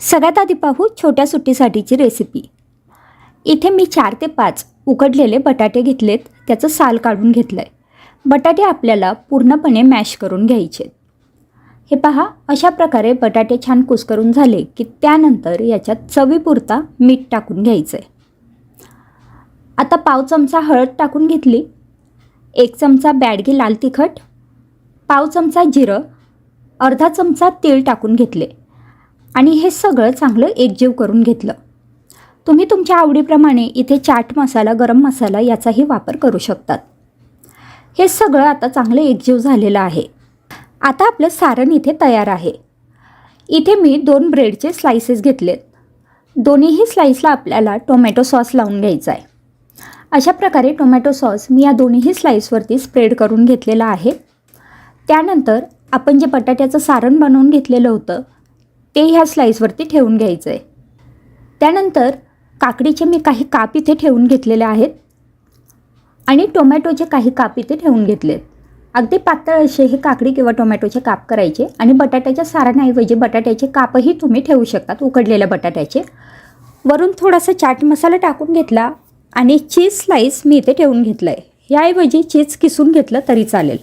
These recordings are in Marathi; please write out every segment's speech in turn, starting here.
सगळ्यात आधी पाहू छोट्या सुट्टीसाठीची रेसिपी इथे मी चार ते पाच उकडलेले बटाटे घेतलेत त्याचं साल काढून घेतलं आहे बटाटे आपल्याला पूर्णपणे मॅश करून घ्यायचे हे पहा अशा प्रकारे बटाटे छान कुस्करून झाले की त्यानंतर याच्यात चवीपुरता मीठ टाकून घ्यायचं आहे आता पाव चमचा हळद टाकून घेतली. एक चमचा बॅडगी लाल तिखट. पाव चमचा जिरं. अर्धा चमचा तीळ टाकून घेतले. आणि हे सगळं चांगलं एकजीव करून घेतलं. तुम्ही तुमच्या आवडीप्रमाणे इथे चाट मसाला गरम मसाला याचाही वापर करू शकतात. हे सगळं आता चांगलं एकजीव झालेलं आहे. आता आपलं सारण इथे तयार आहे. इथे मी दोन ब्रेडचे स्लायसेस घेतलेत. दोन्हीही स्लाईसला आपल्याला टोमॅटो सॉस लावून घ्यायचा आहे. अशा प्रकारे टोमॅटो सॉस मी या दोन्हीही स्लाईसवरती स्प्रेड करून घेतलेला आहे. त्यानंतर आपण जे बटाट्याचं सारण बनवून घेतलेलं होतं ते ह्या स्लाईसवरती ठेवून घ्यायचं आहे त्यानंतर काकडीचे मी काही काप इथे ठेवून घेतलेले आहेत. आणि टोमॅटोचे काही काप इथे ठेवून घेतलेत. अगदी पातळ असे हे काकडी किंवा टोमॅटोचे काप करायचे आणि बटाट्याच्या सारणाऐवजी बटाट्याचे कापही तुम्ही ठेवू शकतात उकडलेल्या बटाट्याचे. वरून थोडासा चाट मसाला टाकून घेतला आणि चीज स्लाईस मी इथे ठेवून घेतलं आहे याऐवजी चीज किसून घेतलं तरी चालेल.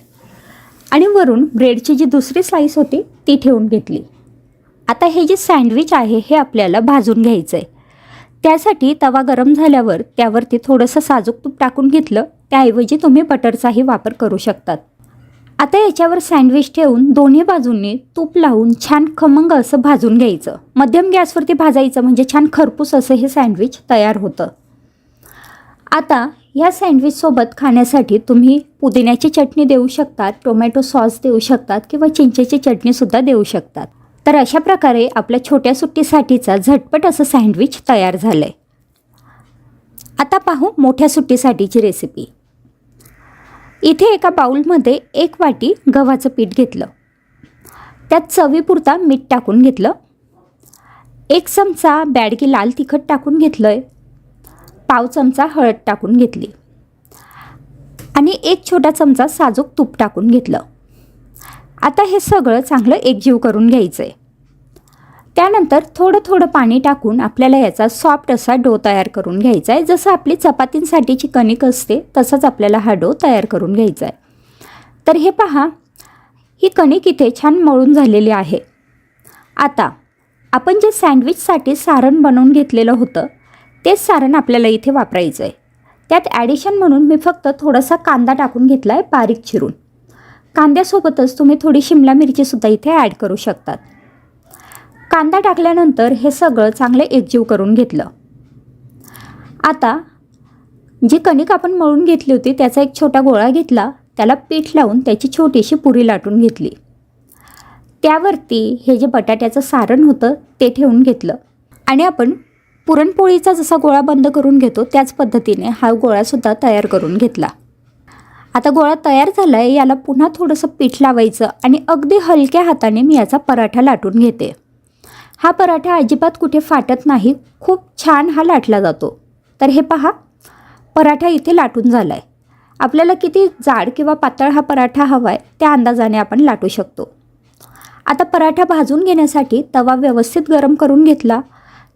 आणि वरून ब्रेडची जी दुसरी स्लाईस होती ती ठेवून घेतली. आता हे जे सँडविच आहे हे आपल्याला भाजून घ्यायचं आहे त्यासाठी तवा गरम झाल्यावर त्यावरती थोडंसं साजूक तूप टाकून घेतलं. त्याऐवजी तुम्ही बटरचाही वापर करू शकतात. आता याच्यावर सँडविच ठेवून दोन्ही बाजूंनी तूप लावून छान खमंग असं भाजून घ्यायचं. मध्यम गॅसवरती भाजायचं म्हणजे छान खरपूस असं हे सँडविच तयार होतं. आता या सँडविचसोबत खाण्यासाठी तुम्ही पुदिन्याची चटणी देऊ शकतात टोमॅटो सॉस देऊ शकतात किंवा चिंचेची चटणीसुद्धा देऊ शकतात. तर अशा प्रकारे आपल्या छोट्या सुट्टीसाठीचा झटपट असं सँडविच तयार झालं आहे आता पाहू मोठ्या सुट्टीसाठीची रेसिपी इथे एका बाऊलमध्ये एक वाटी गव्हाचं पीठ घेतलं. त्यात चवीपुरता मीठ टाकून घेतलं. एक चमचा बॅडगी लाल तिखट टाकून घेतलं आहे पाव चमचा हळद टाकून घेतली. आणि एक छोटा चमचा साजूक तूप टाकून घेतलं. आता हे सगळं चांगलं एकजीव करून घ्यायचं आहे त्यानंतर थोडं थोडं पाणी टाकून आपल्याला याचा सॉफ्ट असा डो तयार करून घ्यायचा आहे जसं आपली चपातींसाठीची कणिक असते तसंच आपल्याला हा डो तयार करून घ्यायचा आहे तर हे पहा ही कणिक इथे छान मळून झालेली आहे. आता आपण जे सँडविचसाठी सारण बनवून घेतलेलं होतं तेच सारण आपल्याला इथे वापरायचं आहे त्यात ॲडिशन म्हणून मी फक्त थोडासा कांदा टाकून घेतला आहे बारीक चिरून. कांद्यासोबतच तुम्ही थोडी शिमला मिरचीसुद्धा इथे ॲड करू शकतात. कांदा टाकल्यानंतर हे सगळं चांगलं एकजीव करून घेतलं. आता जी कणिक आपण मळून घेतली होती त्याचा एक छोटा गोळा घेतला त्याला पीठ लावून त्याची छोटीशी पुरी लाटून घेतली. त्यावरती हे जे बटाट्याचं सारण होतं ते ठेवून घेतलं. आणि आपण पुरणपोळीचा जसा गोळा बंद करून घेतो त्याच पद्धतीने हा गोळासुद्धा तयार करून घेतला. आता गोळा तयार झाला आहे याला पुन्हा थोडंसं पीठ लावायचं आणि अगदी हलक्या हाताने मी याचा पराठा लाटून घेते. हा पराठा अजिबात कुठे फाटत नाही खूप छान हा लाटला जातो. तर हे पहा पराठा इथे लाटून झाला आहे आपल्याला किती जाड किंवा पातळ हा पराठा हवा आहे त्या अंदाजाने आपण लाटू शकतो. आता पराठा भाजून घेण्यासाठी तवा व्यवस्थित गरम करून घेतला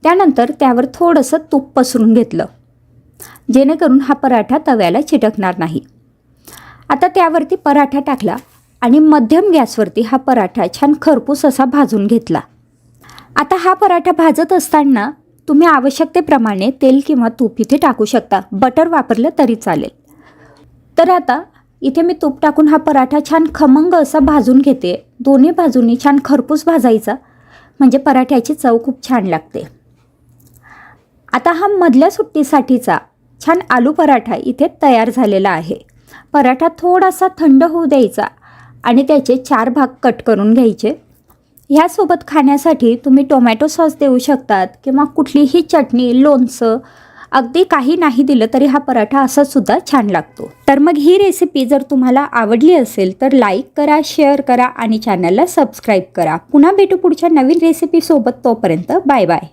त्यानंतर त्यावर थोडंसं तूप पसरून घेतलं. जेणेकरून हा पराठा तव्याला चिटकणार नाही. आता त्यावरती पराठा टाकला आणि मध्यम गॅसवरती हा पराठा छान खरपूस असा भाजून घेतला. आता हा पराठा भाजत असताना तुम्ही आवश्यकतेप्रमाणे तेल किंवा तूप इथे टाकू शकता. बटर वापरलं तरी चालेल. तर आता इथे मी तूप टाकून हा पराठा छान खमंग असा भाजून घेते. दोन्ही बाजूंनी छान खरपूस भाजायचा. म्हणजे पराठ्याची चव खूप छान लागते. आता हा मधल्या सुट्टीसाठीचा छान आलू पराठा इथे तयार झालेला आहे. पराठा थोडासा थंड होऊ द्यायचा आणि त्याचे चार भाग कट करून घ्यायचे. ह्यासोबत खाण्यासाठी तुम्ही टोमॅटो सॉस देऊ शकतात किंवा कुठलीही चटणी लोणचं अगदी काही नाही दिलं तरी हा पराठा असासुद्धा छान लागतो. तर मग ही रेसिपी जर तुम्हाला आवडली असेल तर लाईक करा शेअर करा आणि चॅनलला सबस्क्राईब करा. पुन्हा भेटू पुढच्या नवीन रेसिपीसोबत तोपर्यंत बाय बाय